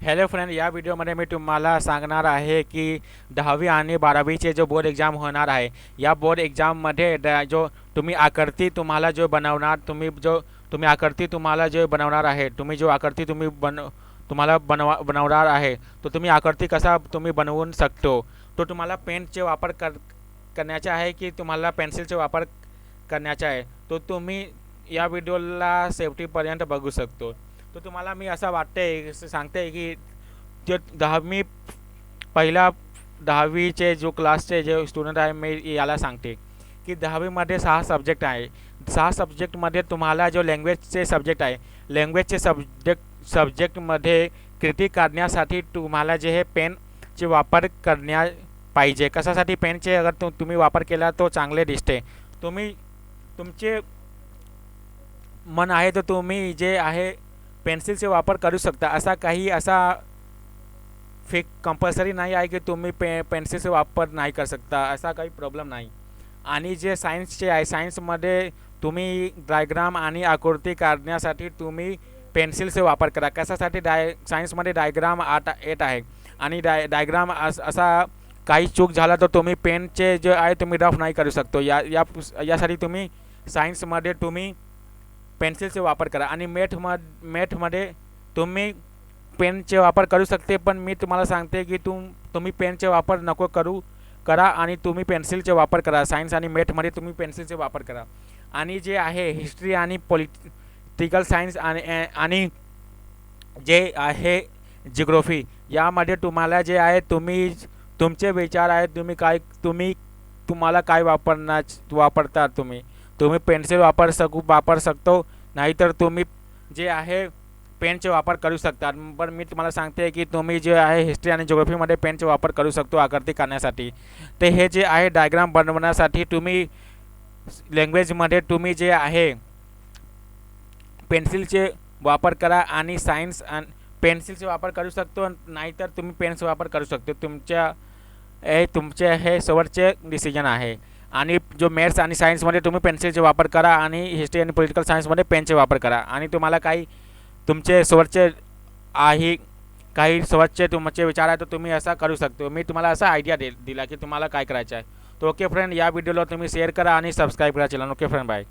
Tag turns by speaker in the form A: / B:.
A: Hello friend या व्हिडिओमध्ये मी तुम्हाला सांगणार आहे की दहावी आणि बारावीचे जो बोर्ड एक्झाम होणार आहे या बोर्ड एक्झाममध्ये जो तुम्ही आकृती तुम्हाला जो बनवणार तुम्ही जो तुम्ही आकृती तुम्हाला जो बनवणार आहे तुम्ही जो आकृती तुम्ही बन तुम्हाला बनवा बनवणार आहे तो तुम्ही आकृती कसा तुम्ही बनवून शकतो? तो तुम्हाला पेनचे वापर कर करण्याचा आहे की तुम्हाला पेन्सिलचे वापर करण्याचा आहे? तो तुम्ही या व्हिडिओला सेफ्टीपर्यंत बघू शकतो. तो तुम्हाला मी असं वाटते सांगते की ते दहावी पहिला दहावीचे जो क्लासचे जे स्टुडंट आहे मी याला सांगते की दहावीमध्ये सहा सब्जेक्ट आहे. सहा सब्जेक्टमध्ये तुम्हाला जो लँग्वेजचे सब्जेक्ट आहे लँग्वेजचे सब्जेक्ट सब्जेक्टमध्ये कृती काढण्यासाठी तुम्हाला जे हे पेनचे वापर करण्या पाहिजे. कशासाठी पेनचे अगर तु तुम्ही वापर केला तो चांगले दिसते. तुम्ही तुमचे मन आहे तर तुम्ही जे आहे पेन्सिलचे वापर करू शकता. असा काही असा फिक कंपल्सरी नाही आहे की तुम्ही पे पेन्सिलचे वापर नाही करू शकता. असा काही प्रॉब्लेम नाही. आणि जे सायन्सचे आहे सायन्समध्ये तुम्ही डायग्राम आणि आकृती काढण्यासाठी तुम्ही पेन्सिलचे वापर करा. कशासाठी डाय सायन्समध्ये डायग्राम आट येत आहे. आणि डाय डायग्राम अस असा काही चूक झाला तर तुम्ही पेनचे जे आहे तुम्ही रफ नाही करू शकतो. या या यासाठी तुम्ही सायन्समध्ये तुम्ही पेन्सिलचे वापर करा आणि मॅथमध मेठमध्ये तुम्ही पेनचे वापर करू शकते पण मी तुम्हाला सांगते की तुम तुम्ही पेनचे वापर नको करू करा आणि तुम्ही पेन्सिलचे वापर करा. सायन्स आणि मेथमध्ये तुम्ही पेन्सिलचे वापर करा. आणि जे आहे हिस्ट्री आणि पॉलिटिकल सायन्स आणि आणि जे आहे जिग्रोफी यामध्ये तुम्हाला जे आहे तुम्ही तुमचे विचार आहेत तुम्ही काय तुम्ही तुम्हाला काय वापरणार वापरता तुम्ही. तुम्ही पेन्सिल वापर सकू वापर शकतो नाहीतर तुम्ही जे आहे पेनचे वापर करू शकता. पण मी तुम्हाला सांगते की तुम्ही जे आहे हिस्ट्री आणि जिओग्राफीमध्ये पेनचे वापर करू शकतो आकृती करण्यासाठी ते हे जे आहे डायग्राम बनवण्यासाठी तुम्ही लँग्वेजमध्ये तुम्ही जे आहे पेन्सिलचे वापर करा आणि सायन्स आणि पेन्सिलचे वापर करू शकतो नाहीतर तुम्ही पेनचा वापर करू शकतो. तुमच्या हे तुमचे हे शेवटचे डिसिजन आहे. आणि जो मॅथ्स आणि सायन्समध्ये तुम्ही पेन्सिलचे वापर करा आणि हिस्ट्री आणि पॉलिटिकल सायन्समध्ये पेनचे वापर करा. आणि तुम्हाला काही तुमचे स्वरचे आहे काही स्वच्छ तुमचे विचार आहे तर तुम्ही असा करू शकतो. मी तुम्हाला असा आयडिया दे दिला की तुम्हाला काय करायचं आहे. तर ओके फ्रेंड या व्हिडिओला तुम्ही शेअर करा आणि सबस्क्राईब करा चॅनल ओके फ्रेंड बाय